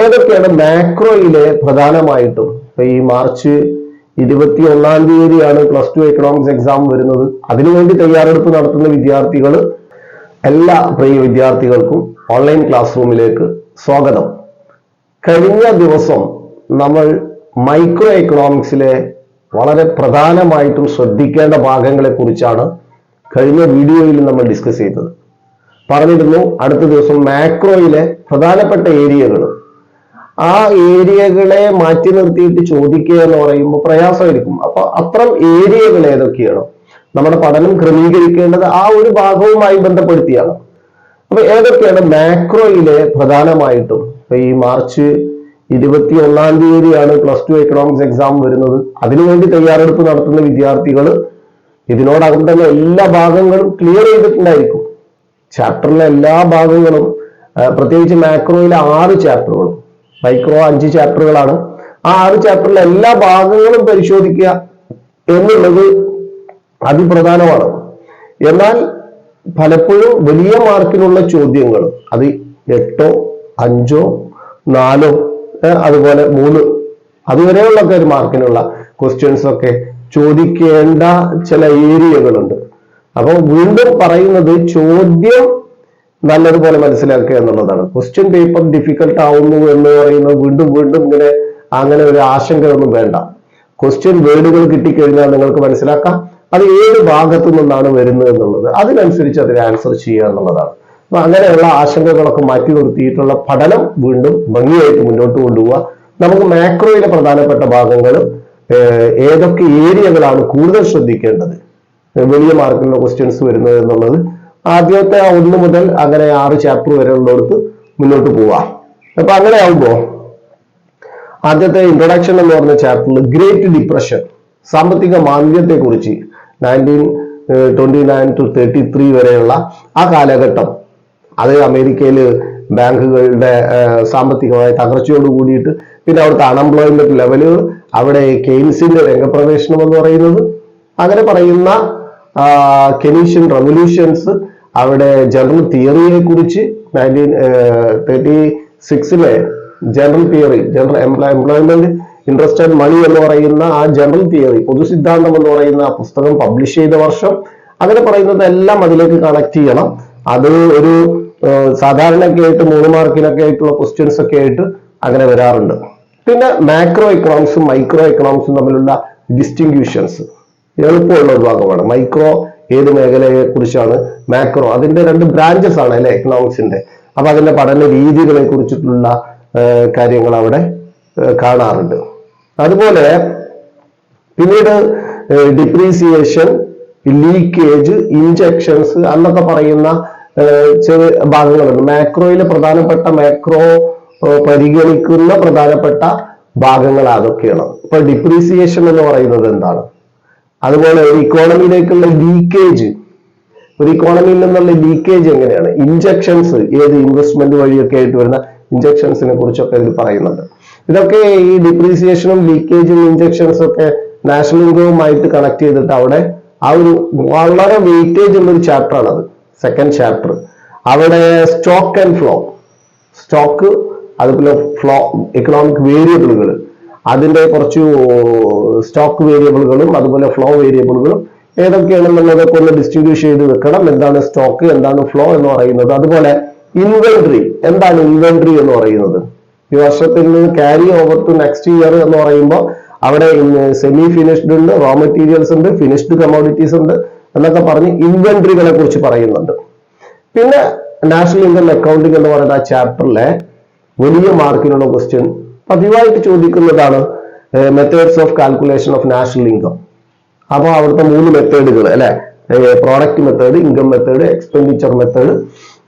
ഏതൊക്കെയാണ് മാക്രോയിലെ പ്രധാനമായിട്ടും? ഇപ്പൊ ഈ മാർച്ച് ഇരുപത്തി ഒന്നാം തീയതിയാണ് പ്ലസ് ടു എക്കണോമിക്സ് എക്സാം വരുന്നത്. അതിനുവേണ്ടി തയ്യാറെടുപ്പ് നടത്തുന്ന വിദ്യാർത്ഥികൾ എല്ലാ പ്രിയ വിദ്യാർത്ഥികൾക്കും ഓൺലൈൻ ക്ലാസ് റൂമിലേക്ക് സ്വാഗതം. കഴിഞ്ഞ ദിവസം നമ്മൾ മൈക്രോ എക്കണോമിക്സിലെ വളരെ പ്രധാനമായിട്ടും ശ്രദ്ധിക്കേണ്ട ഭാഗങ്ങളെ കുറിച്ചാണ് കഴിഞ്ഞ വീഡിയോയിൽ നമ്മൾ ഡിസ്കസ് ചെയ്തത്. പറഞ്ഞിരുന്നു അടുത്ത ദിവസം മാക്രോയിലെ പ്രധാനപ്പെട്ട ഏരിയകൾ ആ ഏരിയകളെ മാറ്റി നിർത്തിയിട്ട് ചോദിക്കുക എന്ന് പറയുമ്പോൾ പ്രയാസമായിരിക്കും. അപ്പൊ അത്തരം ഏരിയകൾ ഏതൊക്കെയാണ്? നമ്മുടെ പഠനം ക്രമീകരിക്കേണ്ടത് ആ ഒരു ഭാഗവുമായി ബന്ധപ്പെടുത്തിയാണ്. അപ്പൊ ഏതൊക്കെയാണ് മാക്രോയിലെ പ്രധാനമായിട്ടും? ഇപ്പൊ ഈ മാർച്ച് ഇരുപത്തി ഒന്നാം തീയതിയാണ് പ്ലസ് ടു എക്കണോമിക്സ് എക്സാം വരുന്നത്. അതിനുവേണ്ടി തയ്യാറെടുപ്പ് നടത്തുന്ന വിദ്യാർത്ഥികൾ ഇതിനോടകം തന്നെ എല്ലാ ഭാഗങ്ങളും ക്ലിയർ ചെയ്തിട്ടുണ്ടായിരിക്കും. ചാപ്റ്ററിലെ എല്ലാ ഭാഗങ്ങളും പ്രത്യേകിച്ച് മാക്രോയിലെ ആറ് ചാപ്റ്ററുകളും മൈക്രോ അഞ്ച് ചാപ്റ്ററുകളാണ്. ആ ആറ് ചാപ്റ്ററിലെ എല്ലാ ഭാഗങ്ങളും പരിശോധിക്കുക എന്നുള്ളത് അതിപ്രധാനമാണ്. എന്നാൽ പലപ്പോഴും വലിയ മാർക്കിനുള്ള ചോദ്യങ്ങൾ അത് എട്ടോ അഞ്ചോ നാലോ അതുപോലെ മൂന്ന് അതുവരെയുള്ള ഒരു മാർക്കിനുള്ള ക്വസ്റ്റ്യൻസ് ഒക്കെ ചോദിക്കേണ്ട ചില ഏരിയകളുണ്ട് അപ്പോൾ വീണ്ടും പറയുന്നത് ചോദ്യം നല്ലതുപോലെ മനസ്സിലാക്കുക എന്നുള്ളതാണ്. ക്വസ്റ്റ്യൻ പേപ്പർ ഡിഫിക്കൽട്ട് ആവുന്നു എന്ന് പറയുന്നത് വീണ്ടും വീണ്ടും ഇങ്ങനെ അങ്ങനെ ഒരു ആശങ്കയൊന്നും വേണ്ട. ക്വസ്റ്റ്യൻ വേർഡുകൾ കിട്ടിക്കഴിഞ്ഞാൽ നിങ്ങൾക്ക് മനസ്സിലാക്കാം. അത് ഏത് ഭാഗത്തു നിന്നാണ് വരുന്നത് എന്നുള്ളത്. അതിനനുസരിച്ച് അതിന് ആൻസർ ചെയ്യുക എന്നുള്ളതാണ്. അപ്പൊ അങ്ങനെയുള്ള ആശങ്കകളൊക്കെ മാറ്റി നിർത്തിയിട്ടുള്ള പഠനം വീണ്ടും ഭംഗിയായിട്ട് മുന്നോട്ട് കൊണ്ടുപോവുക. നമുക്ക് മാക്രോയിലെ പ്രധാനപ്പെട്ട ഭാഗങ്ങൾ ഏതൊക്കെ ഏരിയകളാണ് കൂടുതൽ ശ്രദ്ധിക്കേണ്ടത്? വലിയ മാർക്കിലുള്ള ക്വസ്റ്റ്യൻസ് വരുന്നത് എന്നുള്ളത് ആദ്യത്തെ ഒന്ന് മുതൽ അങ്ങനെ ആറ് ചാപ്റ്റർ വരെ ഉള്ളിടത്ത് മുന്നോട്ട് പോവാം. അപ്പൊ അങ്ങനെ ആവുമ്പോ ആദ്യത്തെ ഇൻട്രൊഡക്ഷൻ എന്ന് പറഞ്ഞ ചാപ്റ്ററിൽ ഗ്രേറ്റ് ഡിപ്രഷൻ സാമ്പത്തിക മാന്ദ്യത്തെ കുറിച്ച് nineteen twenty nine to thirty three വരെയുള്ള ആ കാലഘട്ടം. അത് അമേരിക്കയിൽ ബാങ്കുകളുടെ സാമ്പത്തികമായ തകർച്ചയോട് കൂടിയിട്ട് പിന്നെ അവിടുത്തെ അൺഎംപ്ലോയ്മെന്റ് ലെവലുകൾ അവിടെ കെയ്ൻസിന്റെ രംഗപ്രവേശനം എന്ന് പറയുന്നത്. അങ്ങനെ പറയുന്ന കെനീഷ്യൻ റെവല്യൂഷൻസ് അവിടെ ജനറൽ തിയറിയെ കുറിച്ച് nineteen thirty സിക്സിലെ general theory general employment interest and money എന്ന് പറയുന്ന ആ ജനറൽ തിയറി പൊതു സിദ്ധാന്തം എന്ന് പറയുന്ന ആ പുസ്തകം പബ്ലിഷ് ചെയ്ത വർഷം അങ്ങനെ പറയുന്നത് എല്ലാം അതിലേക്ക് കണക്ട് ചെയ്യണം. അത് ഒരു സാധാരണയൊക്കെ ആയിട്ട് മൂന്ന് മാർക്കിനൊക്കെ ആയിട്ടുള്ള ക്വസ്റ്റ്യൻസ് ഒക്കെ ആയിട്ട് അങ്ങനെ വരാറുണ്ട്. പിന്നെ മാക്രോ എക്കണോമിക്സും മൈക്രോ എക്കണോമിക്സും തമ്മിലുള്ള ഡിസ്റ്റിങ്ക്യൂഷൻസ് എളുപ്പമുള്ള ഒരു ഭാഗമാണ്. മൈക്രോ ഏത് മേഖലയെ കുറിച്ചാണ് മാക്രോ അതിന്റെ രണ്ട് ബ്രാഞ്ചസ് ആണ് അല്ലെ? എക്കണോമിക്സിന്റെ അപ്പൊ അതിന്റെ പഠന രീതികളെ കുറിച്ചിട്ടുള്ള കാര്യങ്ങൾ അവിടെ കാണാറുണ്ട്. അതുപോലെ പിന്നീട് ഡിപ്രീസിയേഷൻ ലീക്കേജ് ഇഞ്ചക്ഷൻസ് എന്നൊക്കെ പറയുന്ന ചെറിയ ഭാഗങ്ങളുണ്ട്. മാക്രോയിൽ പ്രധാനപ്പെട്ട മാക്രോ പരിഗണിക്കുന്ന പ്രധാനപ്പെട്ട ഭാഗങ്ങൾ അതൊക്കെയാണ്. ഇപ്പൊ ഡിപ്രീസിയേഷൻ എന്ന് പറയുന്നത് എന്താണ്? അതുപോലെ ഒരു ഇക്കോണമിയിലേക്കുള്ള ലീക്കേജ് ഒരു ഇക്കോണമിയിൽ നിന്നുള്ള ലീക്കേജ് എങ്ങനെയാണ്? ഇഞ്ചക്ഷൻസ് ഏത് ഇൻവെസ്റ്റ്മെന്റ് വഴിയൊക്കെ ആയിട്ട് വരുന്ന ഇഞ്ചക്ഷൻസിനെ കുറിച്ചൊക്കെ ഇതിൽ പറയുന്നുണ്ട്. ഇതൊക്കെ ഈ ഡിപ്രീസിയേഷനും ലീക്കേജും ഇഞ്ചക്ഷൻസും ഒക്കെ നാഷണൽ ഇൻകവുമായിട്ട് കണക്ട് ചെയ്തിട്ട് അവിടെ ആ ഒരു വളരെ വെയിറ്റേജ് ഉള്ള ഒരു ചാപ്റ്റർ ആണത് സെക്കൻഡ് ചാപ്റ്റർ അവിടെ സ്റ്റോക്ക് ആൻഡ് ഫ്ലോ സ്റ്റോക്ക് അതുപോലെ ഫ്ലോ എക്കണോമിക് വേരിയബിളുകൾ അതിന്റെ കുറച്ച് സ്റ്റോക്ക് വേരിയബിളുകളും അതുപോലെ ഫ്ലോ വേരിയബിളുകളും ഏതൊക്കെയാണെന്നുള്ളതൊക്കെ ഒന്ന് ഡിസ്ട്രിബ്യൂട്ട് ചെയ്ത് വെക്കണം. എന്താണ് സ്റ്റോക്ക് എന്താണ് ഫ്ലോ എന്ന് പറയുന്നത്. അതുപോലെ ഇൻവെൻട്രി എന്താണ് ഇൻവെൻട്രി എന്ന് പറയുന്നത്? ഈ വർഷത്തിൽ നിന്ന് carry over to next year എന്ന് പറയുമ്പോൾ അവിടെ സെമി ഫിനിഷ്ഡ് ഉണ്ട് റോ മെറ്റീരിയൽസ് ഉണ്ട് ഫിനിഷ്ഡ് കമോഡിറ്റീസ് ഉണ്ട് എന്നൊക്കെ പറഞ്ഞ് ഇൻവെൻട്രികളെ കുറിച്ച് പറയുന്നുണ്ട്. പിന്നെ നാഷണൽ ഇൻകം അക്കൗണ്ടിംഗ് എന്ന് പറയുന്ന ആ ചാപ്റ്ററിലെ വലിയ മാർക്കിനുള്ള ക്വസ്റ്റ്യൻ പതിവായിട്ട് ചോദിക്കുന്നതാണ് methods of calculation of national income അപ്പോൾ അവിടുത്തെ മൂന്ന് മെത്തേഡുകൾ അല്ലെ? Product method income method expenditure method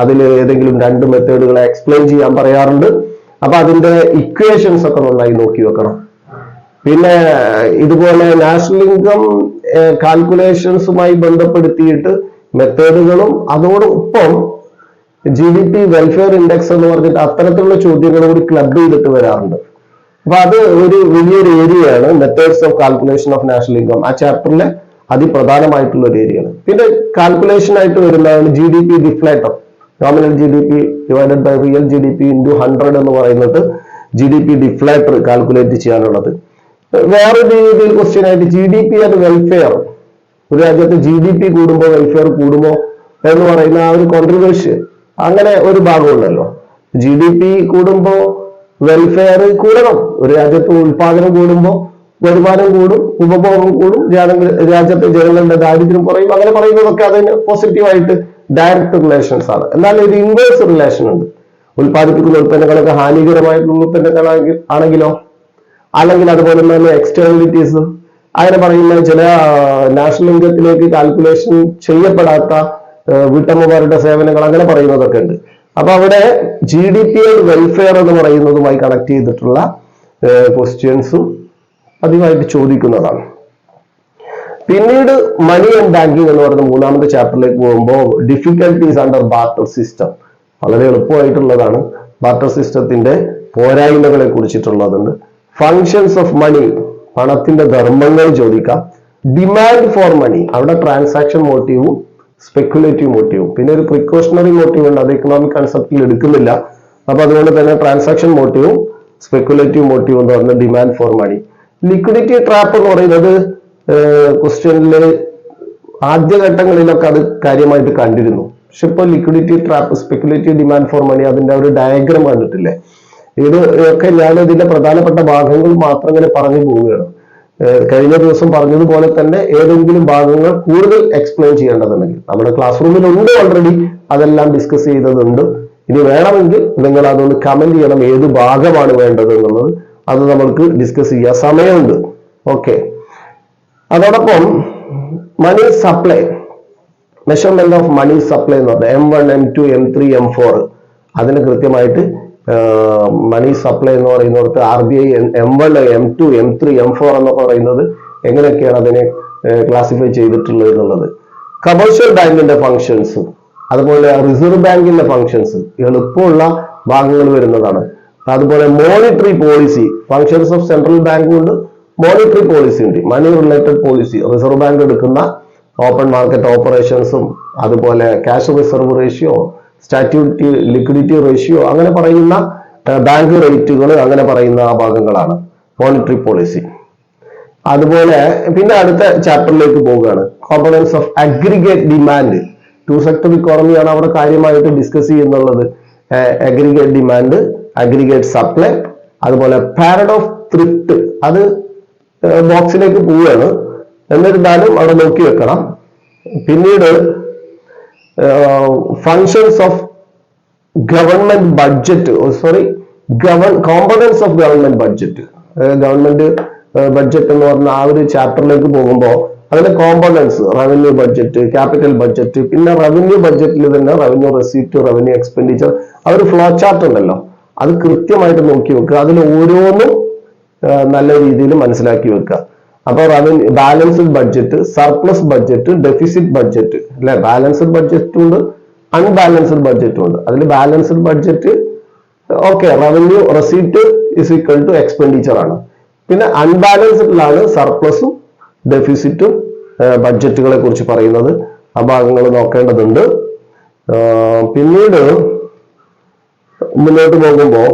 അതിൽ ഏതെങ്കിലും രണ്ട് മെത്തേഡുകളെ എക്സ്പ്ലെയിൻ ചെയ്യാൻ പറയാറുണ്ട്. അപ്പൊ അതിന്റെ ഇക്വേഷൻസ് ഒക്കെ നന്നായി നോക്കി വെക്കണം. പിന്നെ ഇതുപോലെ നാഷണൽ ഇൻകം കാൽക്കുലേഷൻസുമായി ബന്ധപ്പെടുത്തിയിട്ട് മെത്തേഡുകളും അതോടൊപ്പം G D P welfare index എന്ന് പറഞ്ഞിട്ട് അത്തരത്തിലുള്ള ചോദ്യങ്ങൾ കൂടി ക്ലബ് ചെയ്തിട്ട് വരാറുണ്ട്. അപ്പൊ അത് ഒരു വലിയൊരു ഏരിയയാണ് methods of calculation of national income ആ ചാപ്റ്ററിലെ അതിപ്രധാനമായിട്ടുള്ള ഒരു ഏരിയയാണ്. പിന്നെ കാൽക്കുലേഷൻ ആയിട്ട് വരുന്നതാണ് G D P deflator nominal G D P divided by real G D P into hundred എന്ന് പറയുന്നത് G D P deflator calculate ചെയ്യാനുള്ളത്. വേറെ രീതിയിൽ ക്വസ്റ്റ്യൻ ആയിട്ട് G D P and welfare ഒരു രാജ്യത്ത് ജി ഡി പി കൂടുമ്പോൾ വെൽഫെയർ കൂടുമോ എന്ന് പറയുന്ന ആ ഒരു കോൺട്രിബ്യൂഷൻ അങ്ങനെ ഒരു ഭാഗമുണ്ടല്ലോ. ജി ഡി പി കൂടുമ്പോൾ വെൽഫെയർ കൂടണം. ഒരു രാജ്യത്ത് ഉൽപാദനം കൂടുമ്പോൾ വരുമാനം കൂടും ഉപഭോഗം കൂടും രാജ്യത്തെ ജനങ്ങളുടെ ദാരിദ്ര്യം കുറയും. അങ്ങനെ പറയുന്നതൊക്കെ അതിന് പോസിറ്റീവായിട്ട് ഡയറക്ട് റിലേഷൻസ് ആണ്. എന്നാൽ ഒരു ഇൻവേഴ്സ് റിലേഷൻ ഉണ്ട്. ഉൽപ്പാദിപ്പിക്കുന്ന ഉൽപ്പന്നങ്ങളൊക്കെ ഹാനികരമായിട്ടുള്ള ഉൽപ്പന്നങ്ങളാണെങ്കിൽ ആണെങ്കിലോ? അല്ലെങ്കിൽ അതുപോലെ തന്നെ എക്സ്റ്റേണലിറ്റീസ് അങ്ങനെ പറയുന്ന ചില നാഷണൽ ഇൻകത്തിലേക്ക് കാൽക്കുലേഷൻ ചെയ്യപ്പെടാത്ത വീട്ടമ്മമാരുടെ സേവനങ്ങൾ അങ്ങനെ പറയുന്നതൊക്കെ ഉണ്ട്. അപ്പൊ അവിടെ G D P and welfare എന്ന് പറയുന്നതുമായി കണക്ട് ചെയ്തിട്ടുള്ള ക്വസ്റ്റ്യൻസും പതിവായിട്ട് ചോദിക്കുന്നതാണ്. പിന്നീട് മണി ആൻഡ് ബാങ്കിങ് എന്ന് പറയുന്ന മൂന്നാമത്തെ ചാപ്റ്ററിലേക്ക് പോകുമ്പോൾ ഡിഫിക്കൽട്ടീസ് അണ്ടർ ബാർട്ടർ സിസ്റ്റം വളരെ എളുപ്പമായിട്ടുള്ളതാണ്. ബാർട്ടർ സിസ്റ്റത്തിന്റെ പോരായ്മകളെ കുറിച്ചിട്ടുള്ളതുണ്ട്. ഫങ്ഷൻസ് ഓഫ് മണി പണത്തിന്റെ ധർമ്മങ്ങൾ ചോദിക്കാം. ഡിമാൻഡ് ഫോർ മണി അവിടെ ട്രാൻസാക്ഷൻ മോട്ടീവും സ്പെക്കുലേറ്റീവ് മോട്ടീവും പിന്നെ ഒരു പ്രിക്കോഷണറി മോട്ടീവ് ഉണ്ട്. അത് ഇക്കണോമിക് കൺസെപ്റ്റിൽ എടുക്കുന്നില്ല. അപ്പൊ അതുകൊണ്ട് തന്നെ ട്രാൻസാക്ഷൻ മോട്ടീവും സ്പെക്കുലേറ്റീവ് മോട്ടീവ് എന്ന് പറഞ്ഞ demand for money liquidity trap എന്ന് പറയുന്നത് ക്വസ്റ്റ്യനിലെ ആദ്യഘട്ടങ്ങളിലൊക്കെ അത് കാര്യമായിട്ട് കണ്ടിരുന്നു. പക്ഷെ ഇപ്പോൾ liquidity trap speculative demand for money അതിന്റെ ഒരു ഡയഗ്രം കണ്ടിട്ടില്ലേ? ഇത് ഒക്കെ ഞാൻ ഇതിന്റെ പ്രധാനപ്പെട്ട ഭാഗങ്ങൾ മാത്രം ഇങ്ങനെ പറഞ്ഞു പോവുകയാണ്. കഴിഞ്ഞ ദിവസം പറഞ്ഞതുപോലെ തന്നെ ഏതെങ്കിലും ഭാഗങ്ങൾ കൂടുതൽ എക്സ്പ്ലെയിൻ ചെയ്യേണ്ടതുണ്ടെങ്കിൽ. നമ്മുടെ ക്ലാസ് റൂമിൽ ഉണ്ട് ഓൾറെഡി അതെല്ലാം ഡിസ്കസ് ചെയ്തതുണ്ട്. ഇനി വേണമെങ്കിൽ നിങ്ങൾ അതൊന്ന് കമന്റ് ചെയ്യണം ഏത് ഭാഗമാണ് വേണ്ടത് എന്നുള്ളത്. അത് നമ്മൾക്ക് ഡിസ്കസ് ചെയ്യാൻ സമയമുണ്ട്. ഓക്കെ അതോടൊപ്പം money supply measurement of money supply എന്ന് പറഞ്ഞാൽ M one M two M three M four അതിന് കൃത്യമായിട്ട് മണി സപ്ലൈ എന്ന് പറയുന്നിടത്ത് R B I M one M two M three M four എന്നൊക്കെ പറയുന്നത് എങ്ങനെയൊക്കെയാണ് അതിനെ ക്ലാസിഫൈ ചെയ്തിട്ടുള്ളത് എന്നുള്ളത്. കമേഴ്ഷ്യൽ ബാങ്കിന്റെ ഫങ്ഷൻസ് അതുപോലെ റിസർവ് ബാങ്കിന്റെ ഫങ്ഷൻസ് എളുപ്പമുള്ള ഭാഗങ്ങൾ വരുന്നതാണ്. അതുപോലെ monetary policy functions of central ബാങ്കും ഉണ്ട് മോണിറ്ററി പോളിസി ഉണ്ട്. Money related policy reserve bank എടുക്കുന്ന ഓപ്പൺ മാർക്കറ്റ് ഓപ്പറേഷൻസും അതുപോലെ cash reserve ratio statutory liquidity ratio അങ്ങനെ പറയുന്ന ബാങ്ക് റേറ്റുകൾ അങ്ങനെ പറയുന്ന ആ ഭാഗങ്ങളാണ്. മോണിറ്ററി പോളിസി അതുപോലെ പിന്നെ അടുത്ത ചാപ്റ്ററിലേക്ക് പോവുകയാണ്. Components of aggregate demand two sector ഇക്കോണമിയാണ് അവിടെ കാര്യമായിട്ട് ഡിസ്കസ് ചെയ്യുന്നുള്ളത്. അഗ്രിഗേറ്റ് ഡിമാൻഡ് അഗ്രിഗേറ്റ് സപ്ലൈ അതുപോലെ പാരഡ് ഓഫ് ത്രിഫ്റ്റ് അത് ബോക്സിലേക്ക് പോവുകയാണ്. എന്നിരുന്നാലും അവിടെ നോക്കി വെക്കണം. പിന്നീട് functions of government budget sorry govern components of government budget government budget എന്ന് പറഞ്ഞ ആ ഒരു ചാപ്റ്ററിലേക്ക് പോകുമ്പോൾ അതിന്റെ components revenue budget capital budget പിന്നെ റവന്യൂ ബഡ്ജറ്റിൽ തന്നെ റവന്യൂ റെസീപ്റ്റ് റവന്യൂ എക്സ്പെൻഡിച്ചർ ആ ഒരു ഫ്ലോ ചാർട്ട് ഉണ്ടല്ലോ. അത് കൃത്യമായിട്ട് നോക്കി വെക്കുക. അതിൽ ഓരോന്നും നല്ല രീതിയിൽ മനസ്സിലാക്കി വെക്കുക. അപ്പൊ revenue balanced budget surplus budget deficit budget അല്ലെ? ബാലൻസ്ഡ് ബഡ്ജറ്റും ഉണ്ട് അൺബാലൻസ്ഡ് ബഡ്ജറ്റും ഉണ്ട്. അതിൽ balanced budget okay revenue receipt is equal to expenditure ആണ്. പിന്നെ അൺബാലൻസ്ഡിലാണ് സർപ്ലസും ഡെഫിസിറ്റും ബഡ്ജറ്റുകളെ കുറിച്ച് പറയുന്നത്. ആ ഭാഗങ്ങൾ നോക്കേണ്ടതുണ്ട്. പിന്നീട് മുന്നോട്ട് പോകുമ്പോൾ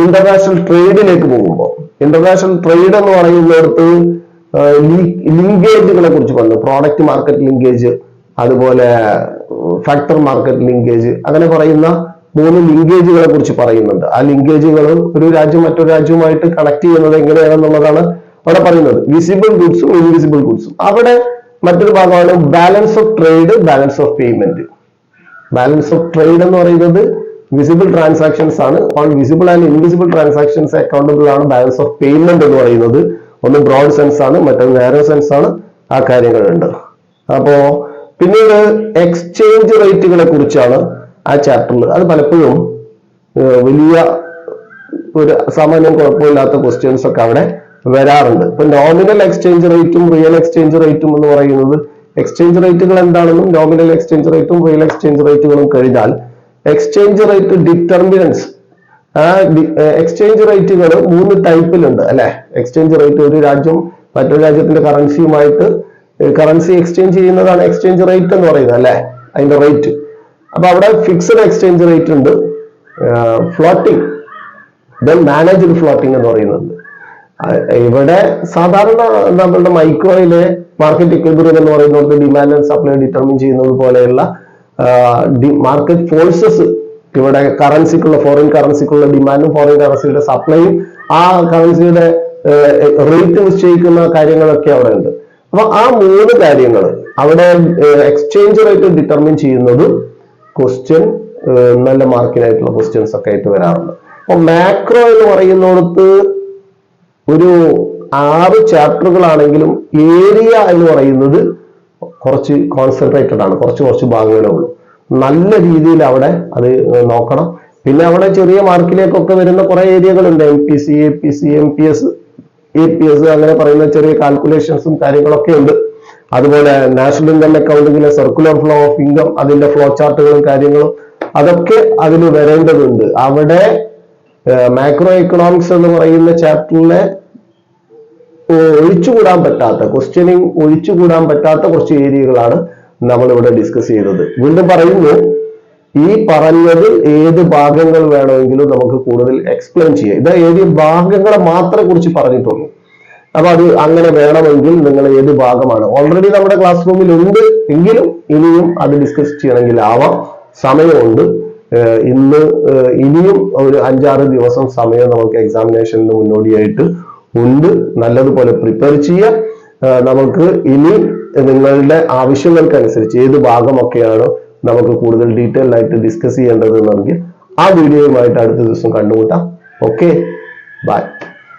ഇന്റർനാഷണൽ ട്രേഡിലേക്ക് പോകുമ്പോൾ ഇന്റർനാഷണൽ ട്രേഡ് എന്ന് പറയുന്നിടത്ത് ലിങ്കേജുകളെ കുറിച്ച് പറഞ്ഞു. പ്രോഡക്റ്റ് മാർക്കറ്റ് ലിങ്കേജ് അതുപോലെ ഫാക്ടർ മാർക്കറ്റ് ലിങ്കേജ് അങ്ങനെ പറയുന്ന മൂന്ന് ലിങ്കേജുകളെ കുറിച്ച് പറയുന്നുണ്ട്. ആ ലിങ്കേജുകൾ ഒരു രാജ്യം മറ്റൊരു രാജ്യവുമായിട്ട് കണക്ട് ചെയ്യുന്നത് എങ്ങനെയാണെന്നുള്ളതാണ് അവിടെ പറയുന്നത്. വിസിബിൾ ഗുഡ്സും ഇൻവിസിബിൾ ഗുഡ്സും അവിടെ മറ്റൊരു ഭാഗമാണ് balance of trade balance of payment balance of trade എന്ന് പറയുന്നത് വിസിബിൾ ട്രാൻസാക്ഷൻസ് ആണ്. On visible and invisible transactions accountable ആണ് ബാലൻസ് ഓഫ് പേയ്മെന്റ് എന്ന് പറയുന്നത്. ഒന്ന് ബ്രോഡ് സെൻസ് ആണ് മറ്റൊന്ന് നാരോ സെൻസ് ആണ്. ആ കാര്യങ്ങളുണ്ട്. അപ്പോ പിന്നീട് എക്സ്ചേഞ്ച് റേറ്റുകളെ കുറിച്ചാണ് ആ ചാപ്റ്ററിൽ അത് പലപ്പോഴും വലിയ ഒരു സാമാന്യം കുഴപ്പമില്ലാത്ത ക്വസ്റ്റ്യൻസ് ഒക്കെ അവിടെ വരാറുണ്ട്. ഇപ്പൊ നോമിനൽ എക്സ്ചേഞ്ച് റേറ്റും റിയൽ എക്സ്ചേഞ്ച് റേറ്റും എന്ന് പറയുന്നത് എക്സ്ചേഞ്ച് റേറ്റുകൾ എന്താണെന്നും നോമിനൽ എക്സ്ചേഞ്ച് റേറ്റും റിയൽ എക്സ്ചേഞ്ച് റേറ്റുകളും കഴിഞ്ഞാൽ എക്സ്ചേഞ്ച് റേറ്റ് ഡിറ്റർമിനൻസ് ആ എക്സ്ചേഞ്ച് റേറ്റുകൾ മൂന്ന് ടൈപ്പിലുണ്ട് അല്ലെ? എക്സ്ചേഞ്ച് റേറ്റ് ഒരു രാജ്യം മറ്റൊരു രാജ്യത്തിന്റെ കറൻസിയുമായിട്ട് കറൻസി എക്സ്ചേഞ്ച് ചെയ്യുന്നതാണ് എക്സ്ചേഞ്ച് റേറ്റ് എന്ന് പറയുന്നത് അല്ലെ? അതിന്റെ റേറ്റ് അപ്പൊ അവിടെ ഫിക്സഡ് എക്സ്ചേഞ്ച് റേറ്റ് ഉണ്ട് ഫ്ലോട്ടിംഗ് ദെൻ മാനേജ്ഡ് ഫ്ലോട്ടിംഗ് എന്ന് പറയുന്നുണ്ട്. അഹ് ഇവിടെ സാധാരണ നമ്മളുടെ മൈക്രോയിലെ മാർക്കറ്റ് ഇക്വിബ്രിയം എന്ന് പറയുന്നത് ഡിമാൻഡ് ആൻഡ് സപ്ലൈ ഡിറ്റർമിൻ ചെയ്യുന്നത് പോലെയുള്ള മാർക്കറ്റ് ഫോഴ്സസ് ഇവിടെ കറൻസിക്കുള്ള ഫോറിൻ കറൻസിക്കുള്ള ഡിമാൻഡും ഫോറിൻ കറൻസിയുടെ സപ്ലൈയും ആ കറൻസിയുടെ റേറ്റ് നിശ്ചയിക്കുന്ന കാര്യങ്ങളൊക്കെ അവിടെ ഉണ്ട്. അപ്പൊ ആ മൂന്ന് കാര്യങ്ങൾ അവിടെ എക്സ്ചേഞ്ച് റേറ്റ് ഡിറ്റർമിൻ ചെയ്യുന്നത് ക്വസ്റ്റ്യൻ നല്ല മാർക്കിനായിട്ടുള്ള ക്വസ്റ്റ്യൻസ് ഒക്കെ ആയിട്ട് വരാറുണ്ട്. അപ്പൊ മാക്രോ എന്ന് പറയുന്നിടത്ത് ഒരു ആറ് ചാപ്റ്ററുകളാണെങ്കിലും ഏരിയ എന്ന് പറയുന്നത് കുറച്ച് കോൺസെൻട്രേറ്റഡ് ആണ്. കുറച്ച് കുറച്ച് ഭാഗങ്ങളേ ഉള്ളൂ. നല്ല രീതിയിൽ അവിടെ അത് നോക്കണം. പിന്നെ അവിടെ ചെറിയ മാർക്കിലേക്കൊക്കെ വരുന്ന കുറെ ഏരിയകളുണ്ട് M P C A P C M P S A P S അങ്ങനെ പറയുന്ന ചെറിയ കാൽക്കുലേഷൻസും കാര്യങ്ങളൊക്കെ ഉണ്ട്. അതുപോലെ നാഷണൽ ഇൻകം അക്കൗണ്ടിങ്ങിലെ സർക്കുലർ ഫ്ലോ ഓഫ് ഇൻകം അതിന്റെ ഫ്ലോ ചാർട്ടുകളും കാര്യങ്ങളും അതൊക്കെ അതിൽ വരേണ്ടതുണ്ട്. അവിടെ മാക്രോ എക്കണോമിക്സ് എന്ന് പറയുന്ന ചാപ്റ്ററിലെ ഒഴിച്ചുകൂടാൻ പറ്റാത്ത ക്വസ്റ്റ്യനിങ് ഒഴിച്ചുകൂടാൻ പറ്റാത്ത കുറച്ച് ഏരിയകളാണ് നമ്മൾ ഇവിടെ ഡിസ്കസ് ചെയ്തത്. വീണ്ടും പറയുന്നു ഈ പറഞ്ഞത് ഏത് ഭാഗങ്ങൾ വേണമെങ്കിലും നമുക്ക് കൂടുതൽ എക്സ്പ്ലെയിൻ ചെയ്യാം. ഇത് ഏത് ഭാഗങ്ങളെ മാത്രം കുറിച്ച് പറഞ്ഞിട്ടുള്ളൂ. അപ്പൊ അത് അങ്ങനെ വേണമെങ്കിൽ നിങ്ങൾ ഏത് ഭാഗമാണ്? ഓൾറെഡി നമ്മുടെ ക്ലാസ് റൂമിൽ ഉണ്ട് എങ്കിലും ഇനിയും അത് ഡിസ്കസ് ചെയ്യണമെങ്കിൽ ആവാം. സമയമുണ്ട്. ഇന്ന് ഇനിയും ഒരു അഞ്ചാറ് ദിവസം സമയം നമുക്ക് എക്സാമിനേഷന് മുന്നോടിയായിട്ട് ഉണ്ട്. നല്ലതുപോലെ പ്രിപ്പയർ ചെയ്യുക. നമുക്ക് ഇനി നിങ്ങളുടെ ആവശ്യങ്ങൾക്കനുസരിച്ച് ഏത് ഭാഗമൊക്കെയാണ് നമുക്ക് കൂടുതൽ ഡീറ്റെയിൽ ആയിട്ട് ഡിസ്കസ് ചെയ്യേണ്ടത് എന്നെങ്കിൽ ആ വീഡിയോയുമായിട്ട് അടുത്ത ദിവസം കണ്ടുമുട്ടാം. Okay bye